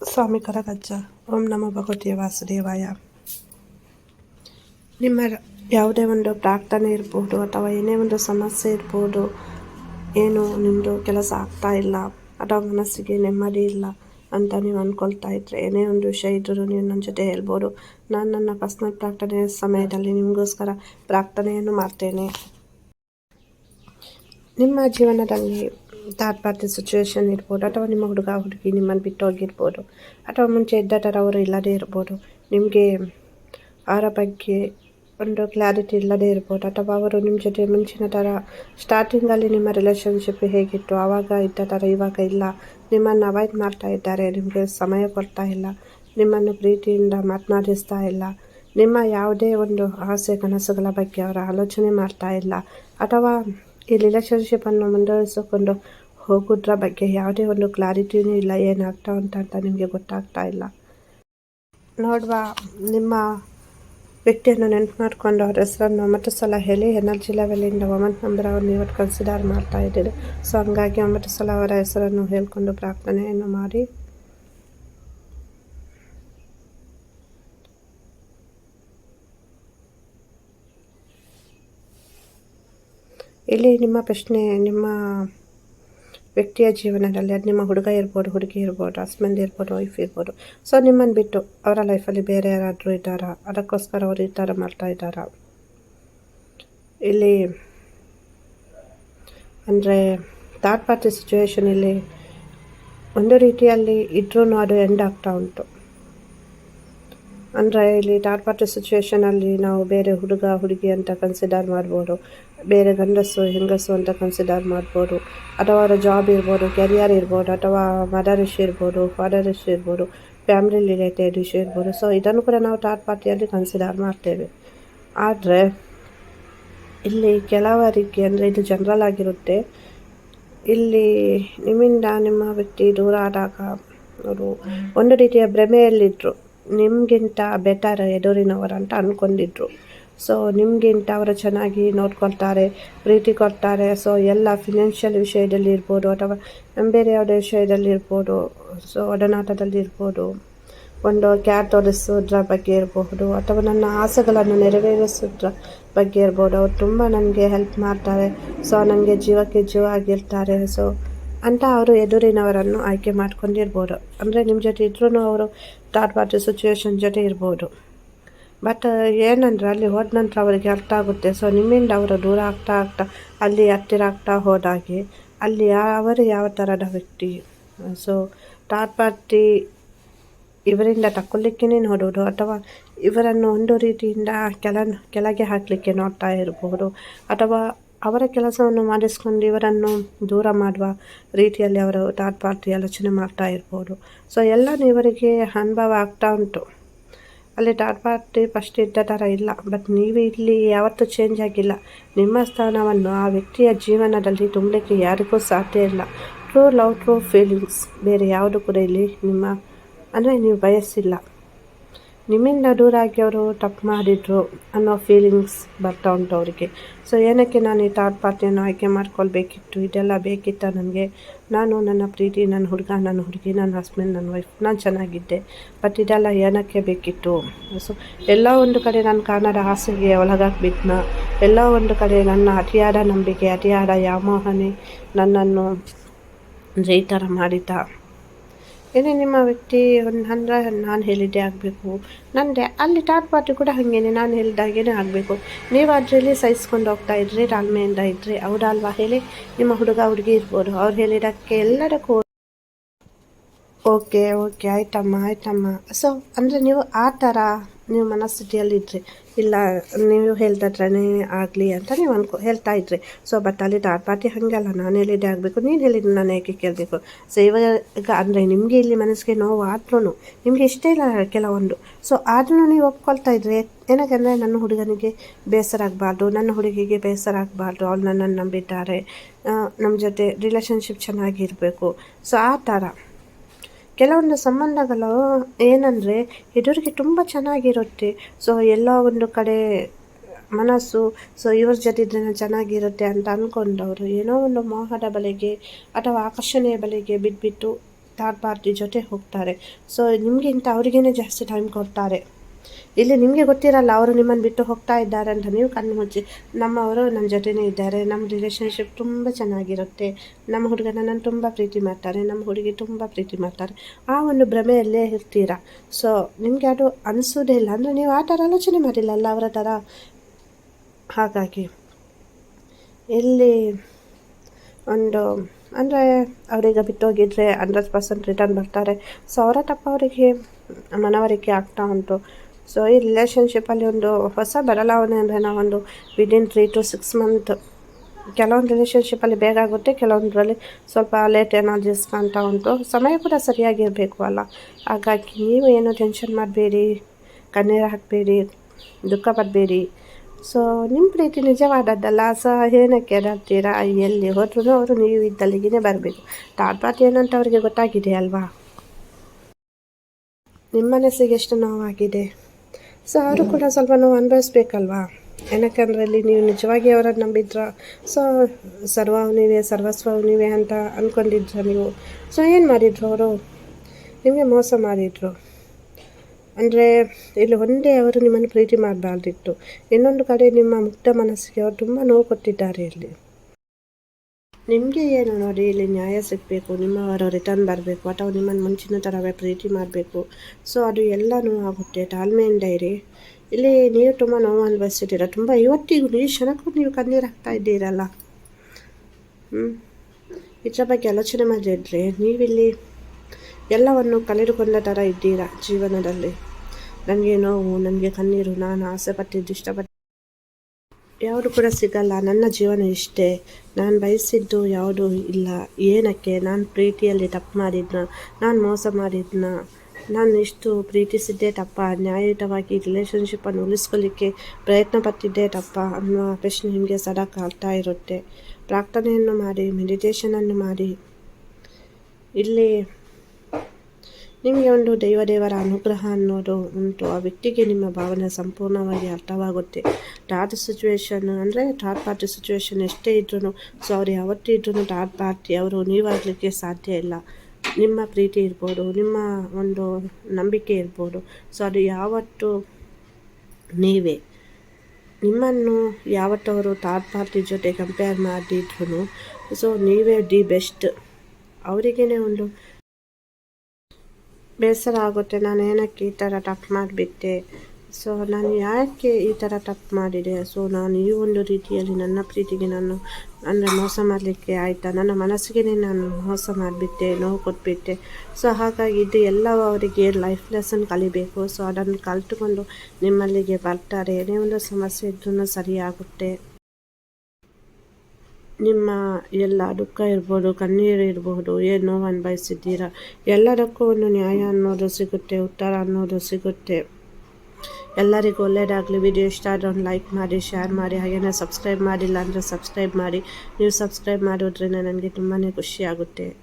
ಸ್ವಾಮಿ ಕರಗಜ್ಜ ಓಂ ನಮೋ ಭಗವತಿಯ ವಾಸುದೇವಾಯ. ನಿಮ್ಮ ಯಾವುದೇ ಒಂದು ಪ್ರಾರ್ಥನೆ ಇರ್ಬೋದು ಅಥವಾ ಏನೇ ಒಂದು ಸಮಸ್ಯೆ ಇರ್ಬೋದು, ಏನು ನಿಮ್ಮದು ಕೆಲಸ ಆಗ್ತಾ ಇಲ್ಲ, ಅಥವಾ ಮನಸ್ಸಿಗೆ ನೆಮ್ಮದಿ ಇಲ್ಲ ಅಂತ ನೀವು ಅಂದ್ಕೊಳ್ತಾ ಇದ್ರೆ, ಏನೇ ಒಂದು ವಿಷಯ ಇದ್ದರೂ ನೀವು ನನ್ನ ಜೊತೆ ಹೇಳ್ಬೋದು. ನಾನು ನನ್ನ ಪರ್ಸ್ನಲ್ ಪ್ರಾರ್ಥನೆ ಸಮಯದಲ್ಲಿ ನಿಮಗೋಸ್ಕರ ಪ್ರಾರ್ಥನೆಯನ್ನು ಮಾಡ್ತೇನೆ. ನಿಮ್ಮ ಜೀವನದಲ್ಲಿ ಥರ್ಡ್ ಪಾರ್ಟಿ ಸಿಚುವೇಶನ್ ಇರ್ಬೋದು. ಅಥವಾ ನಿಮ್ಮ ಹುಡುಗ ಹುಡುಗಿ ನಿಮ್ಮನ್ನು ಬಿಟ್ಟು ಹೋಗಿರ್ಬೋದು. ಅಥವಾ ಮುಂಚೆ ಇದ್ದ ಥರ ಅವರು ಇಲ್ಲದೇ ಇರ್ಬೋದು. ನಿಮಗೆ ಅವರ ಬಗ್ಗೆ ಒಂದು ಕ್ಲಾರಿಟಿ ಇಲ್ಲದೇ ಇರ್ಬೋದು. ಅಥವಾ ಅವರು ನಿಮ್ಮ ಜೊತೆ ಮುಂಚಿನ ಥರ ಸ್ಟಾರ್ಟಿಂಗಲ್ಲಿ ನಿಮ್ಮ ರಿಲೇಷನ್ಶಿಪ್ ಹೇಗಿತ್ತು ಆವಾಗ ಇದ್ದ ಥರ, ಇವಾಗ ಇಲ್ಲ. ನಿಮ್ಮನ್ನು ಅವಾಯ್ಡ್ ಮಾಡ್ತಾ ಇದ್ದಾರೆ. ನಿಮಗೆ ಸಮಯ ಕೊಡ್ತಾ ಇಲ್ಲ. ನಿಮ್ಮನ್ನು ಪ್ರೀತಿಯಿಂದ ಮಾತನಾಡಿಸ್ತಾ ಇಲ್ಲ. ನಿಮ್ಮ ಯಾವುದೇ ಒಂದು ಆಸೆ, ಕನಸುಗಳ ಬಗ್ಗೆ ಅವರ ಆಲೋಚನೆ ಮಾಡ್ತಾ ಇಲ್ಲ. ಅಥವಾ ಈ ರಿಲೇಷನ್ಶಿಪ್ಪನ್ನು ಮುಂದುವರಿಸಿಕೊಂಡು ಹೋಗೋದ್ರ ಬಗ್ಗೆ ಯಾವುದೇ ಒಂದು ಕ್ಲಾರಿಟಿನೂ ಇಲ್ಲ ಏನಾಗ್ತಾ ಉಂಟ ಅಂತ ನಿಮಗೆ ಗೊತ್ತಾಗ್ತಾ ಇಲ್ಲ ನೋಡುವ, ನಿಮ್ಮ ವ್ಯಕ್ತಿಯನ್ನು ನೆನಪು ಮಾಡಿಕೊಂಡು ಅವರ ಹೆಸರನ್ನು ಒಂಬತ್ತು ಸಲ ಹೇಳಿ, ಎನರ್ಜಿ ಲೆವೆಲಿಂದ ಒಂಬತ್ತು ನಂಬರ್ ಅವ್ರನ್ನ ಇವತ್ತು ಕನ್ಸಿಡರ್ ಮಾಡ್ತಾ ಇದ್ದೀರಿ. ಸೊ ಹಂಗಾಗಿ ಒಂಬತ್ತು ಸಲ ಅವರ ಹೆಸರನ್ನು ಹೇಳ್ಕೊಂಡು ಪ್ರಾರ್ಥನೆಯನ್ನು ಮಾಡಿ. ಇಲ್ಲಿ ನಿಮ್ಮ ಪ್ರಶ್ನೆ, ನಿಮ್ಮ ವ್ಯಕ್ತಿಯ ಜೀವನದಲ್ಲಿ ಅದು ನಿಮ್ಮ ಹುಡುಗ ಇರ್ಬೋದು, ಹುಡುಗಿ ಇರ್ಬೋದು ಹಸ್ಬೆಂಡ್ ಇರ್ಬೋದು ವೈಫ್ ಇರ್ಬೋದು. ಸೊ ನಿಮ್ಮನ್ನು ಬಿಟ್ಟು ಅವರ ಲೈಫಲ್ಲಿ ಬೇರೆ ಯಾರಾದರೂ ಇದ್ದಾರಾ? ಅದಕ್ಕೋಸ್ಕರ ಅವರು ಈ ಥರ ಮಾಡ್ತಾ ಇದ್ದಾರಾ? ಇಲ್ಲಿ ಅಂದರೆ ಥರ್ಡ್ ಪಾರ್ಟಿ ಸಿಚುವೇಶನಲ್ಲಿ ಒಂದು ರೀತಿಯಲ್ಲಿ ಇದ್ರೂ ಅದು ಎಂಡ್ ಆಗ್ತಾ ಉಂಟು. ಅಂದರೆ ಇಲ್ಲಿ ಥರ್ಡ್ ಪಾರ್ಟಿ ಸಿಚುವೇಶನಲ್ಲಿ ನಾವು ಬೇರೆ ಹುಡುಗ, ಹುಡುಗಿ ಅಂತ ಕನ್ಸಿಡರ್ ಮಾಡ್ಬೋದು. ಬೇರೆ ಗಂಡಸು, ಹೆಂಗಸು ಅಂತ ಕನ್ಸಿಡರ್ ಮಾಡ್ಬೋದು. ಅಥವಾ ಅವರ ಜಾಬ್ ಇರ್ಬೋದು ಕೆರಿಯರ್ ಇರ್ಬೋದು, ಅಥವಾ ಮದರ್ ಇಶ್ಯೂ ಇರ್ಬೋದು ಫಾದರ್ ಇಶ್ಯೂ ಇರ್ಬೋದು ಫ್ಯಾಮಿಲಿ ರಿಲೇಟೆಡ್ ಇಶ್ಯೂ ಇರ್ಬೋದು. ಸೊ ಇದನ್ನು ಕೂಡ ನಾವು ಥರ್ಡ್ ಪಾರ್ಟಿಯಲ್ಲಿ ಕನ್ಸಿಡರ್ ಮಾಡ್ತೇವೆ. ಆದರೆ, ಇಲ್ಲಿ ಕೆಲವರಿಗೆ ಅಂದರೆ ಇದು ಜನರಲ್ ಆಗಿರುತ್ತೆ. ಇಲ್ಲಿ ನಿಮ್ಮಿಂದ ನಿಮ್ಮ ವ್ಯಕ್ತಿ ದೂರ ಆದಾಗ ಅವರು ಒಂದು ರೀತಿಯ ಭ್ರಮೆಯಲ್ಲಿದ್ದರು ನಿಮಗಿಂತ ಬೆಟರ್ ಎದುರಿನವರು ಅಂತ ಅಂದ್ಕೊಂಡಿದ್ರು ಸೊ ನಿಮಗಿಂತ ಅವರು ಚೆನ್ನಾಗಿ ನೋಡ್ಕೊಳ್ತಾರೆ, ಪ್ರೀತಿ ಕೊಡ್ತಾರೆ. ಸೊ ಎಲ್ಲ ಫಿನಾನ್ಷಿಯಲ್ ವಿಷಯದಲ್ಲಿ ಇರ್ಬೋದು ಅಥವಾ ಬೇರೆ ಯಾವುದೇ ವಿಷಯದಲ್ಲಿ ಇರ್ಬೋದು. ಸೊ ಒಡನಾಟದಲ್ಲಿ ಇರ್ಬೋದು. ಒಂದು ಕ್ಯಾರ್ ತೋರಿಸೋದ್ರ ಬಗ್ಗೆ ಇರಬಹುದು ಅಥವಾ ನನ್ನ ಆಸೆಗಳನ್ನು ನೆರವೇರಿಸೋದ್ರ ಬಗ್ಗೆ ಇರ್ಬೋದು. ಅವ್ರು ತುಂಬ ನನಗೆ ಹೆಲ್ಪ್ ಮಾಡ್ತಾರೆ. ಸೊ ನನಗೆ ಜೀವಕ್ಕೆ ಜೀವ ಆಗಿರ್ತಾರೆ. ಸೊ ಅಂತ ಅವರು ಎದುರಿನವರನ್ನು ಆಯ್ಕೆ ಮಾಡ್ಕೊಂಡಿರ್ಬೋದು. ಅಂದರೆ ನಿಮ್ಮ ಜೊತೆ ಇದ್ರೂ ಅವರು ಥರ್ಡ್ ಪಾರ್ಟಿ ಸಿಚುವೇಶನ್ ಜೊತೆ ಇರ್ಬೋದು. ಬಟ್ ಏನಂದ್ರೆ ಅಲ್ಲಿ ಹೋದ ನಂತರ ಅವರಿಗೆ ಅರ್ಥ ಆಗುತ್ತೆ. ಸೊ ನಿಮ್ಮಿಂದ ಅವರು ದೂರ ಆಗ್ತಾ ಆಗ್ತಾ ಅಲ್ಲಿ ಹತ್ತಿರ ಆಗ್ತಾ ಹೋದಾಗೆ ಅಲ್ಲಿ ಅವರು ಯಾವ ಥರದ ವ್ಯಕ್ತಿ? ಸೊ ಥರ್ಡ್ ಪಾರ್ಟಿ ಇವರಿಂದ ತಕ್ಕೊಳ್ಳಿಕ್ಕೇ ನೋಡೋದು ಅಥವಾ ಇವರನ್ನು ಒಂದು ರೀತಿಯಿಂದ ಕೆಲ, ಕೆಳಗೆ ಹಾಕಲಿಕ್ಕೆ ನೋಡ್ತಾ ಇರಬಹುದು ಅಥವಾ ಅವರ ಕೆಲಸವನ್ನು ಮಾಡಿಸ್ಕೊಂಡು ಇವರನ್ನು ದೂರ ಮಾಡುವ ರೀತಿಯಲ್ಲಿ ಅವರು ಥರ್ಡ್ ಪಾರ್ಟಿ ಆಲೋಚನೆ ಮಾಡ್ತಾ ಇರ್ಬೋದು. ಸೊ ಎಲ್ಲನೂ ಇವರಿಗೆ ಅನುಭವ ಆಗ್ತಾ ಉಂಟು. ಅಲ್ಲಿ ಥರ್ಡ್ ಪಾರ್ಟಿ ಫಸ್ಟ್ ಇದ್ದ ಥರ ಇಲ್ಲ. ಬಟ್ ನೀವು ಇಲ್ಲಿ ಯಾವತ್ತೂ ಚೇಂಜ್ ಆಗಿಲ್ಲ. ನಿಮ್ಮ ಸ್ಥಾನವನ್ನು ಆ ವ್ಯಕ್ತಿಯ ಜೀವನದಲ್ಲಿ ತುಂಬಲಿಕ್ಕೆ ಯಾರಿಗೂ ಸಾಧ್ಯ ಇಲ್ಲ. ಟ್ರೂ ಲವ್ ಟ್ರೂ ಫೀಲಿಂಗ್ಸ್ ಬೇರೆ ಯಾವುದು ಕೂಡ ಇಲ್ಲಿ ನಿಮ್ಮ, ಅಂದರೆ ನೀವು ಬಯಸಿಲ್ಲ. ನಿಮ್ಮಿಂದ ದೂರ ಆಗಿ ಅವರು ತಪ್ಪು ಮಾಡಿದ್ರು ಅನ್ನೋ ಫೀಲಿಂಗ್ಸ್ ಬರ್ತಾ ಉಂಟು ಅವರಿಗೆ. ಸೊ ಏನಕ್ಕೆ ನಾನು ಈ ಥರ್ಡ್ ಪಾರ್ಟಿಯನ್ನು ಆಯ್ಕೆ ಮಾಡ್ಕೊಳ್ಬೇಕಿತ್ತು? ಇದೆಲ್ಲ ಬೇಕಿತ್ತ ನನಗೆ ನಾನು ನನ್ನ ಪ್ರೀತಿ, ನನ್ನ ಹುಡುಗ, ನನ್ನ ಹುಡುಗಿ, ನನ್ನ ಹಸ್ಬೆಂಡ್ ನನ್ನ ವೈಫ್ ನಾನು ಚೆನ್ನಾಗಿದ್ದೆ. ಬಟ್ ಇದೆಲ್ಲ ಏನಕ್ಕೆ ಬೇಕಿತ್ತು? ಸೊ ಎಲ್ಲ ಒಂದು ಕಡೆ ನನ್ನ ಕಾಣದ ಆಸೆಗೆ ಒಳಗಾಗ್ಬಿಟ್ನ. ಎಲ್ಲ ಒಂದು ಕಡೆ ನನ್ನ ಅತಿಯಾದ ನಂಬಿಕೆ, ಅತಿಯಾದ ಯಾಮೋಹನೆ ನನ್ನನ್ನು ಜೈತರ ಮಾಡಿದ್ದ. ಏನೇ ನಿಮ್ಮ ವ್ಯಕ್ತಿ ಒಂದು ಅಂದ್ರೆ ನಾನು ಹೇಳಿದ್ದೆ ಆಗಬೇಕು. ನಂದೆ, ಅಲ್ಲಿ ಟಾಟ್ ಪಾರ್ಟಿ ಕೂಡ ಹಾಗೇನೆ, ನಾನು ಹೇಳಿದಾಗೇನೆ ಆಗಬೇಕು. ನೀವು ಅದರಲ್ಲಿ ಸಹಿಸ್ಕೊಂಡು ಹೋಗ್ತಾ ಇದ್ರಿ, ತಾಳ್ಮೆಯಿಂದ ಇದ್ರಿ ಅವರಲ್ವಾ ಹೇಳಿ? ನಿಮ್ಮ ಹುಡುಗ ಹುಡುಗಿ ಇರ್ಬೋದು. ಅವ್ರು ಹೇಳಿದಕ್ಕೆ ಎಲ್ಲದಕ್ಕೂ ಓಕೆ ಓಕೆ, ಆಯ್ತಮ್ಮ ಆಯ್ತಮ್ಮ. ಸೊ ಅಂದರೆ ನೀವು ಆ ಥರ ನೀವು ಮನಸ್ಥಿತಿಯಲ್ಲಿದ್ರಿ ಇಲ್ಲ, ನೀವು ಹೇಳ್ತಾತ್ರನೇ ಆಗಲಿ ಅಂತ ನೀವು ಅನ್ಕೊ, ಹೇಳ್ತಾ ಇದ್ರಿ. ಸೊ ಬಟ್ ಅಲ್ಲಿ ಥರ್ಡ್ ಪಾರ್ಟಿ ಹಾಗಲ್ಲ ನಾನು ಹೇಳಿದ್ದೆ ಆಗಬೇಕು, ನೀನು ಹೇಳಿದ್ದು ನಾನು ಏಕೆ ಕೇಳಬೇಕು? ಸೊ ಇವಾಗ ಅಂದರೆ ನಿಮಗೆ ಇಲ್ಲಿ ಮನಸ್ಸಿಗೆ ನೋವು ಆದ್ರೂ ನಿಮಗೆ ಇಷ್ಟೇ ಇಲ್ಲ ಕೆಲವೊಂದು. ಸೊ ಆದ್ರೂ ನೀವು ಒಪ್ಕೊಳ್ತಾ ಇದ್ರಿ. ಏನಕ್ಕೆಂದರೆ ನನ್ನ ಹುಡುಗನಿಗೆ ಬೇಸರ ಆಗಬಾರ್ದು, ನನ್ನ ಹುಡುಗಿಗೆ ಬೇಸರ ಆಗಬಾರ್ದು, ಅವ್ರು ನನ್ನನ್ನು ನಂಬಿದ್ದಾರೆ. ನಮ್ಮ ಜೊತೆ ರಿಲೇಷನ್ಶಿಪ್ ಚೆನ್ನಾಗಿರಬೇಕು. ಸೊ ಆ ಥರ. ಕೆಲವೊಂದು ಸಂಬಂಧಗಳು ಏನಂದರೆ ಎದುರಿಗೆ ತುಂಬ ಚೆನ್ನಾಗಿರುತ್ತೆ. ಸೊ ಎಲ್ಲೋ ಒಂದು ಕಡೆ ಮನಸ್ಸು ಸೊ ಇವ್ರ ಜೊತೆ ಇದ್ರೆ ಚೆನ್ನಾಗಿರುತ್ತೆ ಅಂತ ಅಂದ್ಕೊಂಡವರು ಏನೋ ಒಂದು ಮೋಹದ ಬಲೆಗೆ ಅಥವಾ ಆಕರ್ಷಣೆಯ ಬಲೆಗೆ ಬಿದ್ದುಬಿಟ್ಟು ಥರ್ಡ್ ಪಾರ್ಟಿ ಜೊತೆ ಹೋಗ್ತಾರೆ. ಸೊ ನಿಮಗಿಂತ ಅವರಿಗೇ ಜಾಸ್ತಿ ಟೈಮ್ ಕೊಡ್ತಾರೆ. ಇಲ್ಲಿ ನಿಮಗೆ ಗೊತ್ತಿರಲ್ಲ, ಅವರು ನಿಮ್ಮನ್ನು ಬಿಟ್ಟು ಹೋಗ್ತಾ ಇದ್ದಾರೆ ಅಂತ. ನೀವು ಕಣ್ಣು ಮುಚ್ಚಿ ನಮ್ಮವರು ನನ್ನ ಜೊತೆನೇ ಇದ್ದಾರೆ. ನಮ್ಮ ರಿಲೇಷನ್ಶಿಪ್ ತುಂಬ ಚೆನ್ನಾಗಿರುತ್ತೆ. ನಮ್ಮ ಹುಡುಗನ ನಾನು ತುಂಬ ಪ್ರೀತಿ ಮಾಡ್ತಾರೆ. ನಮ್ಮ ಹುಡುಗಿ ತುಂಬ ಪ್ರೀತಿ ಮಾಡ್ತಾರೆ. ಆ ಒಂದು ಭ್ರಮೆಯಲ್ಲೇ ಇರ್ತೀರ? ಸೊ ನಿಮಗೆ ಅದು ಅನಿಸೋದೇ ಇಲ್ಲ. ಅಂದರೆ ನೀವು ಆ ಥರ ಆಲೋಚನೆ ಮಾಡಿಲ್ಲಲ್ಲ ಅವರ ಥರ? ಹಾಗಾಗಿ, ಇಲ್ಲಿ ಒಂದು, ಅಂದರೆ ಅವರೀಗ ಬಿಟ್ಟೋಗಿದ್ರೆ ಹಂಡ್ರೆಡ್ ಪರ್ಸೆಂಟ್ ರಿಟರ್ನ್ ಬರ್ತಾರೆ. ಸೊ ಅವರ ತಪ್ಪ ಅವರಿಗೆ ಮನವರಿಕೆ ಆಗ್ತಾ ಉಂಟು. ಸೊ ಈ ರಿಲೇಷನ್ಶಿಪ್ಪಲ್ಲಿ ಒಂದು ಹೊಸ ಬದಲಾವಣೆ ಅಂದರೆ ನಾವೊಂದು within three to six month ಕೆಲವೊಂದು ರಿಲೇಷನ್ಶಿಪ್ಪಲ್ಲಿ ಬೇಗ ಆಗುತ್ತೆ, ಕೆಲವೊಂದರಲ್ಲಿ ಸ್ವಲ್ಪ ಲೇಟ್ ಎನರ್ಜೀಸ್ ಅಂತ ಉಂಟು. ಸಮಯ ಕೂಡ ಸರಿಯಾಗಿರಬೇಕು ಅಲ್ಲ. ಹಾಗಾಗಿ ನೀವು ಏನು ಟೆನ್ಷನ್ ಮಾಡಬೇಡಿ, ಕಣ್ಣೀರು ಹಾಕಬೇಡಿ, ದುಃಖ ಪಡಬೇಡಿ. ಸೊ ನಿಮ್ಮ ಪ್ರೀತಿ ನಿಜವಾದದ್ದಲ್ಲ. ಸೊ, ಏನಕ್ಕೆ ಅದಾಗ್ತೀರಾ? ಎಲ್ಲಿ ಹೋದ್ರೂ ಅವರು ನೀವು ಇದ್ದಲ್ಲಿಗೆ ಬರಬೇಕು. ಥರ್ಡ್ ಅಂತ ಅವರಿಗೆ ಗೊತ್ತಾಗಿದೆ ಅಲ್ವಾ? ನಿಮ್ಮ ಮನಸ್ಸಿಗೆ ಎಷ್ಟು ನೋವಾಗಿದೆ? ಸೊ ಅವರು ಕೂಡ ಸ್ವಲ್ಪ ನಾವು ಅನುಭವಿಸ್ಬೇಕಲ್ವಾ? ಏನಕ್ಕಂದ್ರೆ ಅಲ್ಲಿ ನೀವು ನಿಜವಾಗಿ ಅವರನ್ನು ನಂಬಿದ್ರ, ಸೊ ಸರ್ವ ನೀವೇ, ಸರ್ವಸ್ವವು ನೀವೇ ಅಂತ ಅಂದ್ಕೊಂಡಿದ್ರ ನೀವು. ಸೊ ಏನು ಮಾಡಿದ್ರು ಅವರು? ನಿಮಗೆ ಮೋಸ ಮಾಡಿದರು. ಅಂದರೆ, ಇಲ್ಲಿ ಒಂದೇ ಅವರು ನಿಮ್ಮನ್ನು ಪ್ರೀತಿ ಮಾಡಬಾರ್ದಿತ್ತು. ಇನ್ನೊಂದು ಕಡೆ ನಿಮ್ಮ ಮುಕ್ತ ಮನಸ್ಸಿಗೆ ಅವರು ತುಂಬ ನೋವು ಕೊಟ್ಟಿದ್ದಾರೆ ಇಲ್ಲಿ. ನಿಮಗೆ ಏನು ನೋಡಿ ಇಲ್ಲಿ ನ್ಯಾಯ ಸಿಗಬೇಕು ನಿಮ್ಮವರು ರಿಟರ್ನ್ ಬರಬೇಕು, ಅಥವಾ ನಿಮ್ಮನ್ನು ಮುಂಚಿನ ಥರವೇ ಪ್ರೀತಿ ಮಾಡಬೇಕು. ಸೊ ಅದು ಎಲ್ಲ ಆಗುತ್ತೆ ತಾಳ್ಮೆಯಿಂದ ಇರಿ. ಇಲ್ಲಿ ನೀವು ತುಂಬ ನೋವು ಅನುಭವಿಸಿದ್ದೀರ ತುಂಬ ಇವತ್ತಿಗೂ ಈ ಕ್ಷಣಕ್ಕೂ ನೀವು ಕಣ್ಣೀರು ಹಾಕ್ತಾ ಇದ್ದೀರಲ್ಲ. ಹ್ಞೂ ಇದರ ಬಗ್ಗೆ ಆಲೋಚನೆ ಮಾಡಿದರೆ ನೀವಿಲ್ಲಿ ಎಲ್ಲವನ್ನು ಕಳೆದುಕೊಂಡ ಥರ ಇದ್ದೀರಾ ಜೀವನದಲ್ಲಿ? ನನಗೆ ನೋವು ನನಗೆ ಕಣ್ಣೀರು, ನಾನು ಆಸೆ ಪಟ್ಟಿದ್ದು ಯಾವುದು ಕೂಡ ಸಿಗಲ್ಲ. ನನ್ನ ಜೀವನ ಇಷ್ಟೇ. ನಾನು ಬಯಸಿದ್ದು ಯಾವುದು ಇಲ್ಲ. ಏನಕ್ಕೆ? ನಾನು ಪ್ರೀತಿಯಲ್ಲಿ ತಪ್ಪು ಮಾಡಿದ್ನ. ನಾನು ಮೋಸ ಮಾಡಿದ್ನ. ನಾನು ಇಷ್ಟು ಪ್ರೀತಿಸಿದ್ದೇ ತಪ್ಪ. ನ್ಯಾಯಯುತವಾಗಿ ರಿಲೇಷನ್ಶಿಪ್ಪನ್ನು ಉಳಿಸ್ಕೊಳ್ಳಿಕ್ಕೆ ಪ್ರಯತ್ನ ಪಟ್ಟಿದ್ದೇ ತಪ್ಪ ಅನ್ನುವ ಪ್ರಶ್ನೆ ನಿಮಗೆ ಸದಾ ಕಾಡ್ತಾ ಇರುತ್ತೆ. ಪ್ರಾರ್ಥನೆಯನ್ನು ಮಾಡಿ ಮೆಡಿಟೇಷನನ್ನು ಮಾಡಿ. ಇಲ್ಲಿ ನಿಮಗೆ ಒಂದು ದೈವ ದೇವರ ಅನುಗ್ರಹ ಅನ್ನೋದು ಉಂಟು. ಆ ವ್ಯಕ್ತಿಗೆ ನಿಮ್ಮ ಭಾವನೆ ಸಂಪೂರ್ಣವಾಗಿ ಅರ್ಥವಾಗುತ್ತೆ. ಟಾಟ್ ಸಿಚುವೇಶನ್ ಅಂದರೆ ಟಾಟ್ ಪಾರ್ಟಿ ಸಿಚುವೇಶನ್ ಎಷ್ಟೇ ಇದ್ರೂ ಸೊ ಅವ್ರು ಯಾವತ್ತೂ ಇದ್ರೂ ಟಾಟ್ ಪಾರ್ಟಿ ಅವರು ನೀವಾಗಲಿಕ್ಕೆ ಸಾಧ್ಯ ಇಲ್ಲ. ನಿಮ್ಮ ಪ್ರೀತಿ ಇರ್ಬೋದು, ನಿಮ್ಮ ಒಂದು ನಂಬಿಕೆ ಇರ್ಬೋದು ಸೊ ಅದು ಯಾವತ್ತು ನೀವೇ. ನಿಮ್ಮನ್ನು ಯಾವತ್ತವರು ಥರ್ಡ್ ಪಾರ್ಟಿ ಜೊತೆ ಕಂಪೇರ್ ಮಾಡಿದ್ರು ಸೊ ನೀವೇ ದಿ ಬೆಸ್ಟ್ ಅವರಿಗೇ ಒಂದು ಬೇಸರ ಆಗುತ್ತೆ. ನಾನು ಏನಕ್ಕೆ ಈ ಥರ ತಪ್ಪು ಮಾಡಿಬಿಟ್ಟೆ? ಸೊ ನಾನು ಯಾಕೆ ಈ ಥರ ತಪ್ಪು ಮಾಡಿದೆ? ಸೊ ನಾನು ಈ ಒಂದು ರೀತಿಯಲ್ಲಿ ನನ್ನ ಪ್ರೀತಿಗೆ ನಾನು, ಅಂದರೆ ಮೋಸ ಮಾಡಲಿಕ್ಕೆ ಆಯಿತಾ? ನನ್ನ ಮನಸ್ಸಿಗೆ ನಾನು ಮೋಸ ಮಾಡಿಬಿಟ್ಟೆ, ನೋವು ಕೊಟ್ಬಿಟ್ಟೆ. ಸೊ ಹಾಗಾಗಿ ಇದು ಎಲ್ಲ ಅವರಿಗೆ ಲೈಫ್ ಲೆಸನ್ ಕಲಿಬೇಕು. ಸೊ ಅದನ್ನು ಕಲ್ತುಕೊಂಡು ನಿಮ್ಮಲ್ಲಿಗೆ ಬರ್ತಾರೆ. ಏನೇ ಒಂದು ಸಮಸ್ಯೆ ಇದ್ರೂ ಸರಿಯಾಗುತ್ತೆ ನಿಮ್ಮ ಎಲ್ಲ ದುಃಖ ಇರ್ಬೋದು, ಕಣ್ಣೀರು ಇರಬಹುದು ಏನು ಅನ್ಭವಿಸಿದ್ದೀರಾ ಎಲ್ಲದಕ್ಕೂ ಒಂದು ನ್ಯಾಯ ಅನ್ನೋದು ಸಿಗುತ್ತೆ, ಉತ್ತರ ಅನ್ನೋದು ಸಿಗುತ್ತೆ. ಎಲ್ಲರಿಗೂ ಒಳ್ಳೆಯದಾಗಲಿ ವಿಡಿಯೋ ಇಷ್ಟ ಆದರೆ ಒಂದು ಲೈಕ್ ಮಾಡಿ, ಶೇರ್ ಮಾಡಿ ಹಾಗೆಯೇ ಸಬ್ಸ್ಕ್ರೈಬ್ ಮಾಡಿಲ್ಲ ಅಂದರೆ ಸಬ್ಸ್ಕ್ರೈಬ್ ಮಾಡಿ. ನೀವು ಸಬ್ಸ್ಕ್ರೈಬ್ ಮಾಡೋದ್ರಿಂದ ನನಗೆ ತುಂಬಾ ಖುಷಿಯಾಗುತ್ತೆ